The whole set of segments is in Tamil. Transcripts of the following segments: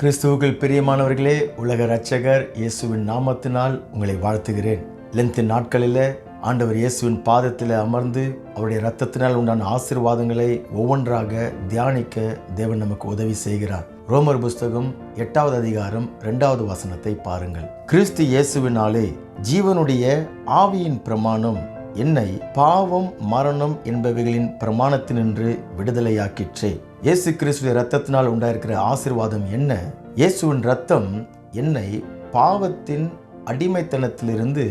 கிறிஸ்துவுக்குள் பிரியமானவர்களே உலக ரட்சகர் இயேசுவின் நாமத்தினால் உங்களை வாழ்த்துகிறேன். லென்த்து நாட்களில் ஆண்டவர் இயேசுவின் பாதத்தில் அமர்ந்து அவருடைய ரத்தத்தினால் உண்டான ஆசீர்வாதங்களை ஒவ்வொன்றாக தியானிக்க தேவன் நமக்கு உதவி செய்கிறார். ரோமர் புஸ்தகம் எட்டாவது அதிகாரம் இரண்டாவது வசனத்தை பாருங்கள். கிறிஸ்து இயேசுவினாலே ஜீவனுடைய ஆவியின் பிரமாணம் என்னை பாவம் மரணம் என்பவைகளின் பிரமாணத்தினின்று விடுதலையாக்கிற்றே. இயேசு கிறிஸ்துவ இரத்தத்தினால் உண்டாயிருக்கிற ஆசீர்வாதம் என்ன? இயேசுவின் ரத்தம் என்னை பாவத்தின் அடிமைத்தனத்திலிருந்து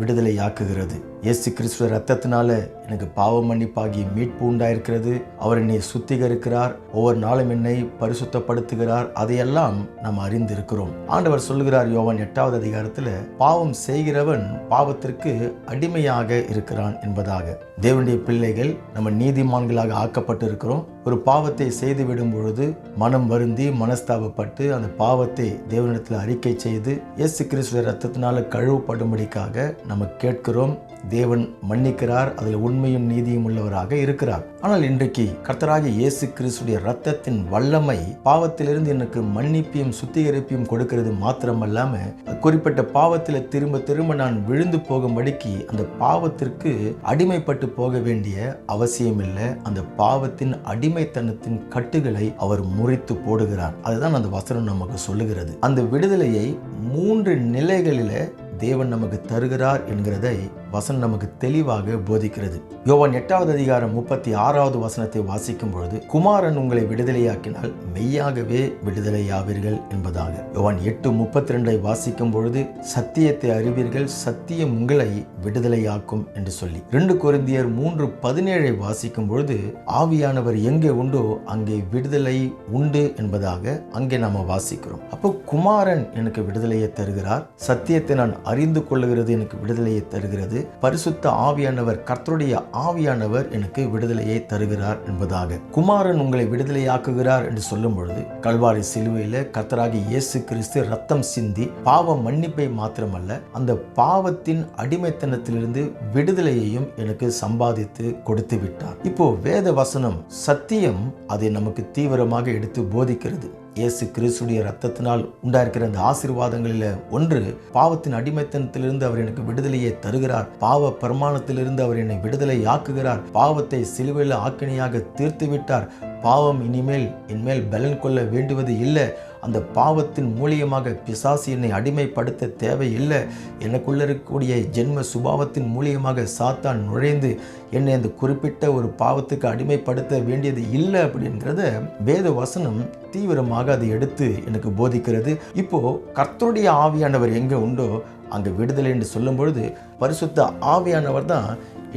விடுதலையாக்குகிறது. இயேசு கிறிஸ்துவ ரத்தத்தினால எனக்கு பாவ மன்னிப்பாகி மீட்பு உண்டாயிருக்கிறது. அவர் என்னை சுத்திகரிக்கிறார். ஒவ்வொரு நாளும் என்னை பரிசுத்தப்படுத்துகிறார். அதையெல்லாம் நாம் அறிந்திருக்கிறோம். ஆண்டவர் சொல்லுகிறார் யோவான் எட்டாவது அதிகாரத்தில் பாவம் செய்கிறவன் பாவத்திற்கு அடிமையாக இருக்கிறான் என்பதாக. தேவனுடைய பிள்ளைகள் நம்ம நீதிமான்களாக ஆக்கப்பட்டு இருக்கிறோம் ஒரு பாவத்தை செய்து விடும் பொழுது மனம் வருந்தி மனஸ்தாபப்பட்டு அந்த பாவத்தை தேவனிடத்தில் அறிக்கை செய்து இயேசு கிறிஸ்துவ ரத்தத்தினால கழுவப்படும்படிக்காக நம்ம கேட்கிறோம் தேவன் மன்னிக்கிறார் அதில் உண்மையும் நீதியும் உள்ளவராக இருக்கிறார். ஆனால் இன்றைக்கு கர்த்தராக இயேசு கிறிஸ்துடைய ரத்தத்தின் வல்லமை பாவத்திலிருந்து எனக்கு மன்னிப்பையும் சுத்திகரிப்பையும் கொடுக்கிறது மாத்திரமல்லாம குறிப்பிட்ட பாவத்தில் திரும்ப திரும்ப நான் விழுந்து போகும்படிக்கு அந்த பாவத்திற்கு அடிமைப்பட்டு போக வேண்டிய அவசியம் இல்லை அந்த பாவத்தின் அடிமைத்தனத்தின் கட்டுகளை அவர் முறித்து போடுகிறார். அதுதான் அந்த வசனம் நமக்கு சொல்லுகிறது. அந்த விடுதலையை மூன்று நிலைகளில தேவன் நமக்கு தருகிறார் என்கிறதை வசனம் நமக்கு தெளிவாக போதிக்கிறது. யோவான் எட்டாவது அதிகாரம் முப்பத்தி ஆறாவது வசனத்தை வாசிக்கும் பொழுது குமாரன் உங்களை விடுதலையாக்கினால் மெய்யாகவே விடுதலையாவீர்கள் என்பதாக. யோவான் எட்டு முப்பத்தி ரெண்டை வாசிக்கும் பொழுது சத்தியத்தை அறிவீர்கள் சத்தியம் உங்களை விடுதலையாக்கும் என்று சொல்லி. ரெண்டு குருந்தியர் மூன்று பதினேழை வாசிக்கும் பொழுது ஆவியானவர் எங்கே உண்டோ அங்கே விடுதலை உண்டு என்பதாக அங்கே நாம வாசிக்கிறோம். அப்போ குமாரன் எனக்கு விடுதலையை தருகிறார் சத்தியத்தை நான் அறிந்து கொள்ளுகிறது எனக்கு விடுதலையை தருகிறது பரிசுத்த ஆவியானவர் கர்த்தருடைய ஆவியானவர் எனக்கு விடுதலையை தருகிறார் என்பதாக. குமாரன் உங்களை விடுதலையாக்குகிறார் என்று சொல்லும் பொழுது கல்வாரி சிலுவையில் கர்த்தராகி இயேசு கிறிஸ்து ரத்தம் சிந்தி பாவ மன்னிப்பை மாத்திரமல்ல அந்த பாவத்தின் அடிமைத்தனத்திலிருந்து விடுதலையையும் எனக்கு சம்பாதித்து கொடுத்து விட்டார் இப்போ வேத வசனம் சத்தியம் அதை நமக்கு தீவிரமாக எடுத்து போதிக்கிறது. இயேசு கிறிஸ்துடைய ரத்தத்தினால் உண்டாயிருக்கிற அந்த ஆசீர்வாதங்களில் ஒன்று பாவத்தின் அடிமைத்தனத்திலிருந்து அவர் எனக்கு விடுதலையை தருகிறார். பாவ பிரமாணத்திலிருந்து அவர் என்னை விடுதலை ஆக்குகிறார். பாவத்தை சிலுவையில் ஆக்கினியாக தீர்த்து விட்டார் பாவம் இனிமேல் என்மேல் பலன் கொள்ள வேண்டுவது இல்லை. அந்த பாவத்தின் மூலியமாக பிசாசு என்னை அடிமைப்படுத்த தேவையில்லை. எனக்குள்ள இருக்கக்கூடிய ஜென்ம சுபாவத்தின் மூலியமாக சாத்தான் நுழைந்து என்னை அந்த குறிப்பிட்ட ஒரு பாவத்துக்கு அடிமைப்படுத்த வேண்டியது இல்லை அப்படிங்கிறத வேத வசனம் தீவிரமாக அதை எடுத்து எனக்கு போதிக்கிறது. இப்போ கர்த்தருடைய ஆவியானவர் எங்கே உண்டோ அங்கே விடுதலை என்று சொல்லும் பொழுது பரிசுத்த ஆவியானவர் தான்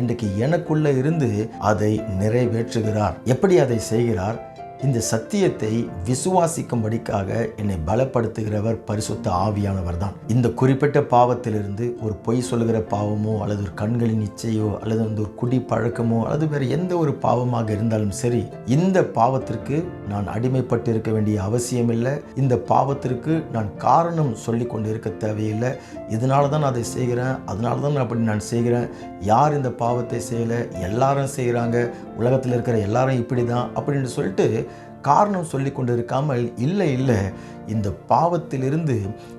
இன்றைக்கு எனக்குள்ள இருந்து அதை நிறைவேற்றுகிறார். எப்படி அதை செய்கிறார்? இந்த சத்தியத்தை விசுவாசிக்கும்படிக்காக என்னை பலப்படுத்துகிறவர் பரிசுத்த ஆவியானவர் தான் இந்த குறிப்பிட்ட பாவத்திலிருந்து ஒரு பொய் சொல்கிற பாவமோ அல்லது ஒரு கண்களின் இச்சையோ அல்லது வந்து ஒரு குடி பழக்கமோ அல்லது வேறு எந்த ஒரு பாவமாக இருந்தாலும் சரி இந்த பாவத்திற்கு நான் அடிமைப்பட்டு இருக்க வேண்டிய அவசியம் இல்லை இந்த பாவத்திற்கு நான் காரணம் சொல்லி கொண்டு இருக்க தேவையில்லை. இதனால தான் நான் அதை செய்கிறேன். அதனால தான் அப்படி நான் செய்கிறேன். யார் இந்த பாவத்தை செய்யலை? எல்லாரும் செய்கிறாங்க. உலகத்தில் இருக்கிற எல்லாரும் இப்படி தான் அப்படின்னு சொல்லிட்டு காரணம் சொல்லி கொண்டு இருக்காமல் இல்லை இல்லை இந்த பாவத்திலிருந்து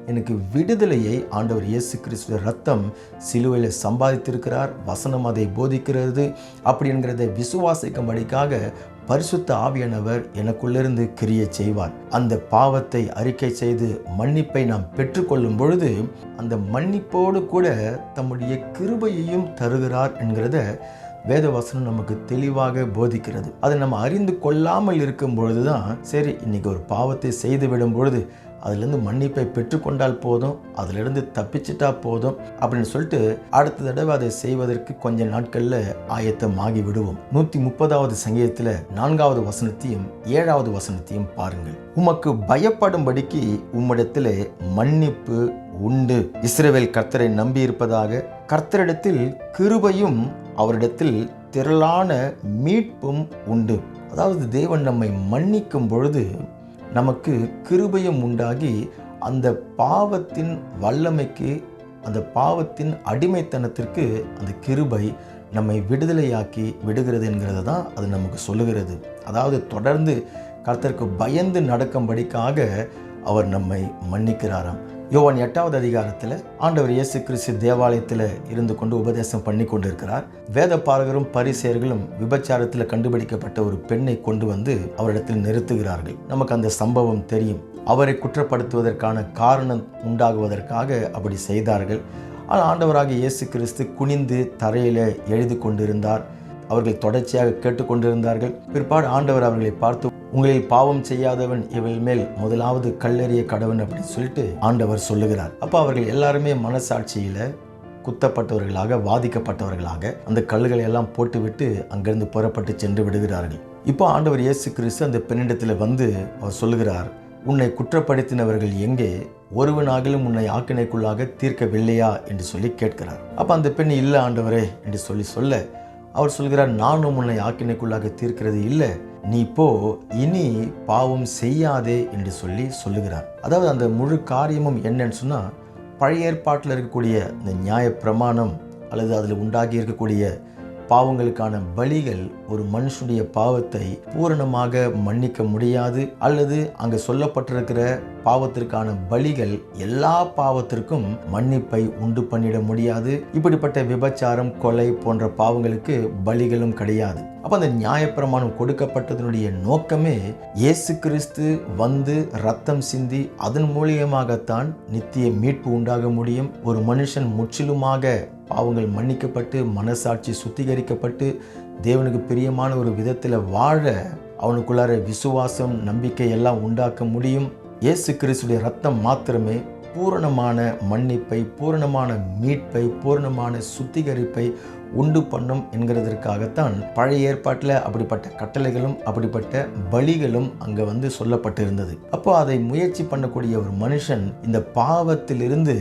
எனக்கு விடுதலையை ஆண்டவர் இயேசு கிறிஸ்துவ ரத்தம் சிலுவையில் சம்பாதித்திருக்கிறார் வசனம் அதை போதிக்கிறது அப்படிங்கிறத விசுவாசிக்கும்படிக்காக பரிசுத்த ஆவியானவர் எனக்குள்ளிருந்து கிரிய செய்வார். அந்த பாவத்தை அறிக்கை செய்து மன்னிப்பை நாம் பெற்றுக்கொள்ளும் பொழுது அந்த மன்னிப்போடு கூட தம்முடைய கிருபையையும் தருகிறார் என்கிறத வேதவசனம் நமக்கு தெளிவாக போதிக்கிறது. அதை நம்ம அறிந்து கொள்ளாமல் இருக்கும் பொழுது தான் சரி இன்னைக்கு ஒரு பாவத்தை செய்து விடும் பொழுது அதுலேருந்து மன்னிப்பை பெற்றுக்கொண்டால் போதும் அதிலிருந்து தப்பிச்சிட்டா போதும் அப்படின்னு சொல்லிட்டு அடுத்த தடவை அதை செய்வதற்கு கொஞ்ச நாட்களில் ஆயத்தமாகி விடுவோம். நூற்றி முப்பதாவது சங்கீதத்தில் நான்காவது வசனத்தையும் ஏழாவது வசனத்தையும் பாருங்கள். உமக்கு பயப்படும்படிக்கு உம்மிடத்தில் மன்னிப்பு உண்டு. இஸ்ரேவேல் கர்த்தரை நம்பி இருப்பதாக கர்த்தரிடத்தில் கிருபையும் அவரிடத்தில் திரளான மீட்பும் உண்டு. அதாவது தேவன் நம்மை மன்னிக்கும் பொழுது நமக்கு கிருபையும் உண்டாகி அந்த பாவத்தின் வல்லமைக்கு அந்த பாவத்தின் அடிமைத்தனத்திற்கு அந்த கிருபை நம்மை விடுதலையாக்கி விடுகிறது என்கிறது தான் அது நமக்கு சொல்லுகிறது. அதாவது தொடர்ந்து கர்த்தருக்கு பயந்து நடக்கும்படிக்காக அவர் நம்மை மன்னிக்கிறாராம். யோவான் எட்டாவது அதிகாரத்தில் ஆண்டவர் இயேசு கிறிஸ்து தேவாலயத்தில் இருந்து கொண்டு உபதேசம் பண்ணி கொண்டிருக்கிறார். வேத பாலகரும் பரிசேர்களும் விபச்சாரத்தில் கண்டுபிடிக்கப்பட்ட ஒரு பெண்ணை கொண்டு வந்து அவரிடத்தில் நிறுத்துகிறார்கள். நமக்கு அந்த சம்பவம் தெரியும். அவரை குற்றப்படுத்துவதற்கான காரணம் உண்டாகுவதற்காக அப்படி செய்தார்கள். ஆனால் ஆண்டவராக இயேசு கிறிஸ்து குனிந்து தரையில் எழுதி கொண்டிருந்தார் அவர்கள் தொடர்ச்சியாக கேட்டுக்கொண்டிருந்தார்கள். பிற்பாடு ஆண்டவர் அவர்களை பார்த்து உங்களில் பாவம் செய்யாதவன் இவள் மேல் முதலாவது கல்லெறிய கடவன் அப்படின்னு சொல்லிட்டு ஆண்டவர் சொல்லுகிறார். அப்போ அவர்கள் எல்லாருமே மனசாட்சியில் குத்தப்பட்டவர்களாக வாதிக்கப்பட்டவர்களாக அந்த கல்லுகளை எல்லாம் போட்டுவிட்டு அங்கிருந்து புறப்பட்டு சென்று விடுகிறார்கள். இப்போ ஆண்டவர் இயேசு கிறிஸ்து அந்த பெண்ணிடத்தில் வந்து அவர் சொல்லுகிறார் உன்னை குற்றப்படுத்தினவர்கள் எங்கே? ஒருவனாகிலும் உன்னை ஆக்கினைக்குள்ளாக தீர்க்கவில்லையா? என்று சொல்லி கேட்கிறார். அப்போ அந்த பெண் இல்லை ஆண்டவரே என்று சொல்லி சொல்ல அவர் சொல்கிறார் நானும் உன்னை ஆக்கினைக்குள்ளாக தீர்க்கிறது இல்லை. நீ இப்போ இனி பாவம் செய்யாதே என்று சொல்லி சொல்லுகிறார். அதாவது அந்த முழு காரியமும் என்னன்னு சொன்னால் பழைய ஏற்பாட்டில் இருக்கக்கூடிய இந்த நியாய பிரமாணம் அல்லது அதில் உண்டாகி இருக்கக்கூடிய பாவங்களுக்கான பலிகள் ஒரு மனுஷனுடைய பாவத்தை பூரணமாக மன்னிக்க முடியாது அல்லது அங்கே சொல்லப்பட்டிருக்கிற பாவத்திற்கான பலிகள் எல்லா பாவத்திற்கும் மன்னிப்பை உண்டு பண்ணிட முடியாது. இப்படிப்பட்ட விபச்சாரம் கொலை போன்ற பாவங்களுக்கு பலிகளும் கிடையாது. அப்போ அந்த நியாயப்பிரமாணம் கொடுக்கப்பட்டதனுடைய நோக்கமே இயேசு கிறிஸ்து வந்து ரத்தம் சிந்தி அதன் மூலியமாகத்தான் நித்திய மீட்பு உண்டாக முடியும். ஒரு மனுஷன் முற்றிலுமாக பாவங்கள் மன்னிக்கப்பட்டு மனசாட்சி சுத்திகரிக்கப்பட்டு தேவனுக்கு பிரியமான ஒரு விதத்தில் வாழ அவனுக்குள்ளார விசுவாசம் நம்பிக்கை எல்லாம் உண்டாக்க முடியும். இயேசு கிறிஸ்துடைய ரத்தம் மாத்திரமே பூரணமான மன்னிப்பை பூரணமான மீட்பை பூரணமான சுத்திகரிப்பை உண்டு பண்ணும் என்கிறதற்காகத்தான் பழைய ஏற்பாட்டில் அப்படிப்பட்ட கட்டளைகளும் அப்படிப்பட்ட பலிகளும் அங்கே வந்து சொல்லப்பட்டிருந்தது. அப்போ அதை முயற்சி பண்ணக்கூடிய ஒரு மனுஷன் இந்த பாவத்திலிருந்து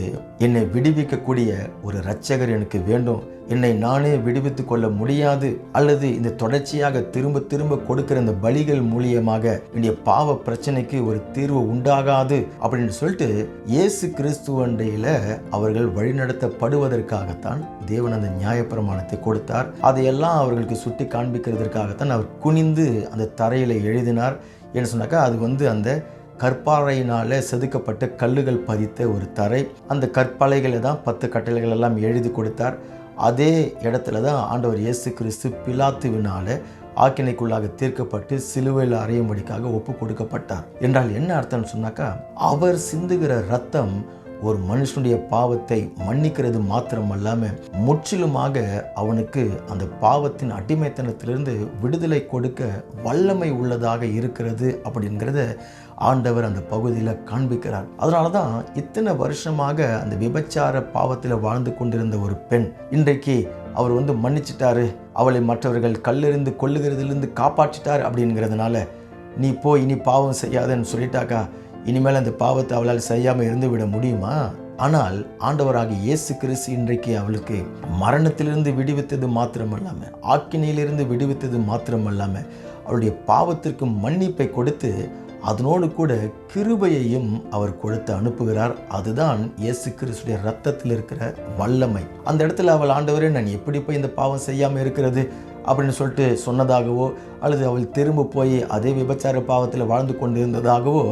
என்னை விடுவிக்கக்கூடிய ஒரு இரட்சகர் எனக்கு வேண்டும். என்னை நானே விடுவித்துக் கொள்ள முடியாது அல்லது இந்த தொடர்ச்சியாக திரும்ப திரும்ப கொடுக்கிற இந்த பலிகள் மூலியமாக என்னுடைய பாவ பிரச்சனைக்கு ஒரு தீர்வு உண்டாகாது அப்படின்னு சொல்லிட்டு இயேசு கிறிஸ்துவண்டையில அவர்கள் வழிநடத்தப்படுவதற்காகத்தான் தேவன் அந்த நியாயப்பிரமாணத்தை கொடுத்தார். அதையெல்லாம் அவர்களுக்கு சுட்டி காண்பிக்கிறதற்காகத்தான் அவர் குனிந்து அந்த தரையில் எழுதினார். என்ன சொன்னாக்கா அது வந்து அந்த கற்பாறையினால் செதுக்கப்பட்ட கல்லுகள் பதித்த ஒரு தரை. அந்த கற்பாலைகளை தான் பத்து கட்டளைகள் எல்லாம் எழுதி கொடுத்தார். அதே இடத்துல தான் ஆண்டவர் இயேசு கிறிஸ்து பிலாத்துவினால ஆக்கினைக்குள்ளாக தீர்க்கப்பட்டு சிலுவையில் அறையும்படிக்காக ஒப்பு கொடுக்கப்பட்டார் என்றால் என்ன அர்த்தம்னு சொன்னாக்கா அவர் சிந்துகிற ரத்தம் ஒரு மனுஷனுடைய பாவத்தை மன்னிக்கிறது மாத்திரம் அல்லாமல் முற்றிலுமாக அவனுக்கு அந்த பாவத்தின் அடிமைத்தனத்திலிருந்து விடுதலை கொடுக்க வல்லமை உள்ளதாக இருக்கிறது அப்படிங்கிறத ஆண்டவர் அந்த பகுதியில் காண்பிக்கிறார். அதனால தான் இத்தனை வருஷமாக அந்த விபச்சார பாவத்தில் வாழ்ந்து கொண்டிருந்த ஒரு பெண் இன்றைக்கு அவர் வந்து மன்னிச்சிட்டாரு அவளை மற்றவர்கள் கல்லிருந்து கொள்ளுகிறதுலேருந்து காப்பாற்றிட்டார் அப்படிங்கிறதுனால நீ போய் இனி பாவம் செய்யாதன்னு சொல்லிட்டாக்கா இனிமேல் அந்த பாவத்தை அவளால் செய்யாமல் இருந்து விட முடியுமா? ஆனால் ஆண்டவராக இயேசு கிறிஸ்து இன்றைக்கு அவளுக்கு மரணத்திலிருந்து விடுவித்தது மாத்திரமல்லாமல் ஆக்கினையிலிருந்து விடுவித்தது மாத்திரமல்லாமல் அவளுடைய பாவத்திற்கு மன்னிப்பை கொடுத்து அதனோடு கூட கிருபையையும் அவர் கொடுத்து அனுப்புகிறார். அதுதான் இயேசு கிறிஸ்துடைய ரத்தத்தில் இருக்கிற வல்லமை. அந்த இடத்துல அவள் ஆண்டவரே நான் எப்படி போய் இந்த பாவம் செய்யாமல் இருக்கிறது? அப்படின்னு சொல்லிட்டு சொன்னதாகவோ அல்லது அவள் திரும்ப போய் அதே விபச்சார பாவத்தில் வாழ்ந்து கொண்டு இருந்ததாகவோ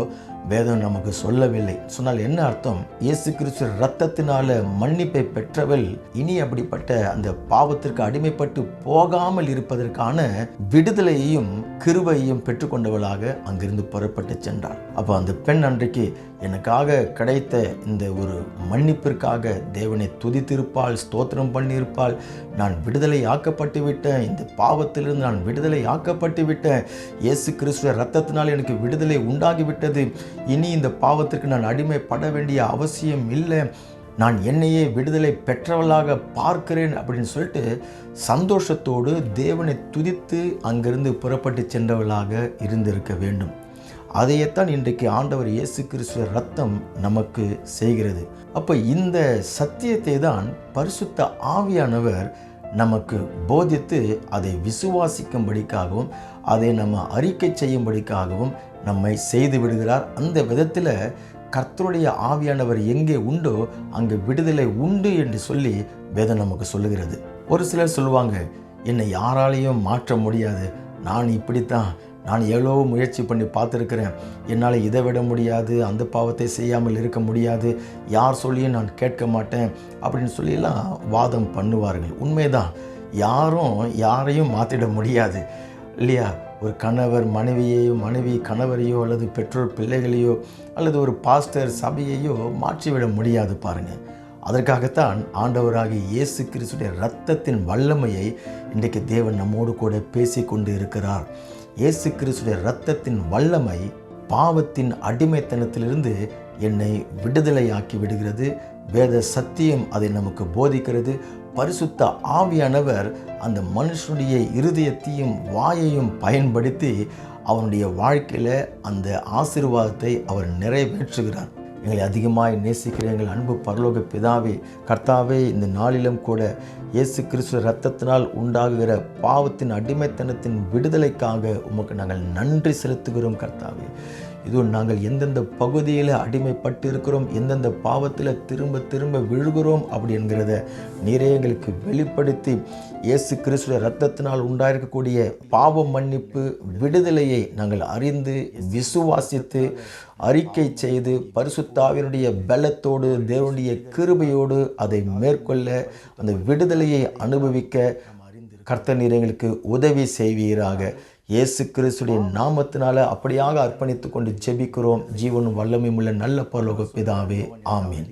வேதம் நமக்கு சொல்லவில்லை. சொன்னால் என்ன அர்த்தம்? இயேசு கிறிஸ்து ரத்தத்தினால மன்னிப்பை பெற்றவள் இனி அப்படிப்பட்ட அந்த பாவத்திற்கு அடிமைப்பட்டு போகாமல் இருப்பதற்கான விடுதலையையும் கிருவையும் பெற்றுக்கொண்டவளாக அங்கிருந்து புறப்பட்டு சென்றாள். அப்போ அந்த பெண் அன்றைக்கு எனக்காக கிடைத்த இந்த ஒரு மன்னிப்பிற்காக தேவனை துதித்திருப்பாள் ஸ்தோத்திரம் பண்ணியிருப்பாள். நான் விடுதலை ஆக்கப்பட்டு விட்டேன். இந்த பாவத்திலிருந்து நான் விடுதலை ஆக்கப்பட்டு விட்டேன். இயேசு கிறிஸ்துவ ரத்தத்தினால் எனக்கு விடுதலை உண்டாகிவிட்டது இனி இந்த பாவத்திற்கு நான் அடிமைப்பட வேண்டிய அவசியம் இல்லை. நான் என்னையே விடுதலை பெற்றவளாக பார்க்கிறேன் அப்படின்னு சொல்லிட்டு சந்தோஷத்தோடு தேவனை துதித்து அங்கிருந்து புறப்பட்டு சென்றவளாக இருந்திருக்க வேண்டும். அதையேத்தான் இன்றைக்கு ஆண்டவர் இயேசு கிறிஸ்துவ ரத்தம் நமக்கு செய்கிறது. அப்போ இந்த சத்தியத்தை தான் பரிசுத்த ஆவியானவர் நமக்கு போதித்து அதை விசுவாசிக்கும்படிக்காகவும் அதை நம்ம அறிக்கை செய்யும்படிக்காகவும் நம்மை செய்து விடுகிறார். அந்த விதத்தில் கர்த்தருடைய ஆவியானவர் எங்கே உண்டோ அங்கே விடுதலை உண்டு என்று சொல்லி வேதம் நமக்கு சொல்லுகிறது. ஒரு சிலர் சொல்லுவாங்க என்னை யாராலையும் மாற்ற முடியாது. நான் இப்படித்தான். நான் எவ்வளோ முயற்சி பண்ணி பார்த்துருக்கிறேன். என்னால் இதை விட முடியாது. அந்த பாவத்தை செய்யாமல் இருக்க முடியாது. யார் சொல்லியும் நான் கேட்க மாட்டேன். அப்படின்னு சொல்லிலாம் வாதம் பண்ணுவார்கள். உண்மைதான். யாரும் யாரையும் மாற்றிட முடியாது. இல்லையா? ஒரு கணவர் மனைவியையோ மனைவி கணவரையோ அல்லது பெற்றோர் பிள்ளைகளையோ அல்லது ஒரு பாஸ்டர் சபையையோ மாற்றிவிட முடியாது பாருங்கள் அதற்காகத்தான் ஆண்டவராகிய இயேசு கிறிஸ்துடைய இரத்தத்தின் வல்லமையை இன்றைக்கு தேவன் நம்மோடு கூட பேசி கொண்டு இருக்கிறார் இயேசு கிறிஸ்துடைய இரத்தத்தின் வல்லமை பாவத்தின் அடிமைத்தனத்திலிருந்து என்னை விடுதலையாக்கி விடுகிறது. வேத சத்தியம் அதை நமக்கு போதிக்கிறது. பரிசுத்த ஆவியானவர் அந்த மனுஷனுடைய இருதயத்தையும் வாயையும் பயன்படுத்தி அவனுடைய வாழ்க்கையில் அந்த ஆசீர்வாதத்தை அவர் நிறைவேற்றுகிறார். எங்களை அதிகமாய் நேசிக்கிற எங்கள் அன்பு பரலோக பிதாவே கர்த்தாவே இந்த நாளிலும் கூட இயேசு கிறிஸ்துவ ரத்தத்தினால் உண்டாகுகிற பாவத்தின் அடிமைத்தனத்தின் விடுதலைக்காக உமக்கு நாங்கள் நன்றி செலுத்துகிறோம் கர்த்தாவே. இதோ நாங்கள் எந்தெந்த பகுதியில் அடிமைப்பட்டு இருக்கிறோம் எந்தெந்த பாவத்தில் திரும்ப திரும்ப விழுகிறோம் அப்படி என்கிறத நீரே எங்களுக்கு வெளிப்படுத்தி இயேசு கிறிஸ்துவ ரத்தத்தினால் உண்டாயிருக்கக்கூடிய பாவ மன்னிப்பு விடுதலையை நாங்கள் அறிந்து விசுவாசித்து அறிக்கை செய்து பரிசுத்தாவினுடைய பலத்தோடு தேவனுடைய கிருபையோடு அதை மேற்கொள்ள அந்த விடுதலையை அனுபவிக்க கர்த்த நீர் எங்களுக்கு உதவி செய்வீராக. இயேசு கிறிஸ்துடைய நாமத்தினால அப்படியாக அர்ப்பணித்து கொண்டு ஜெபிக்கிறோம். ஜீவனும் வல்லமையும் உள்ள நல்ல பரலோக பிதாவே. ஆமீன்.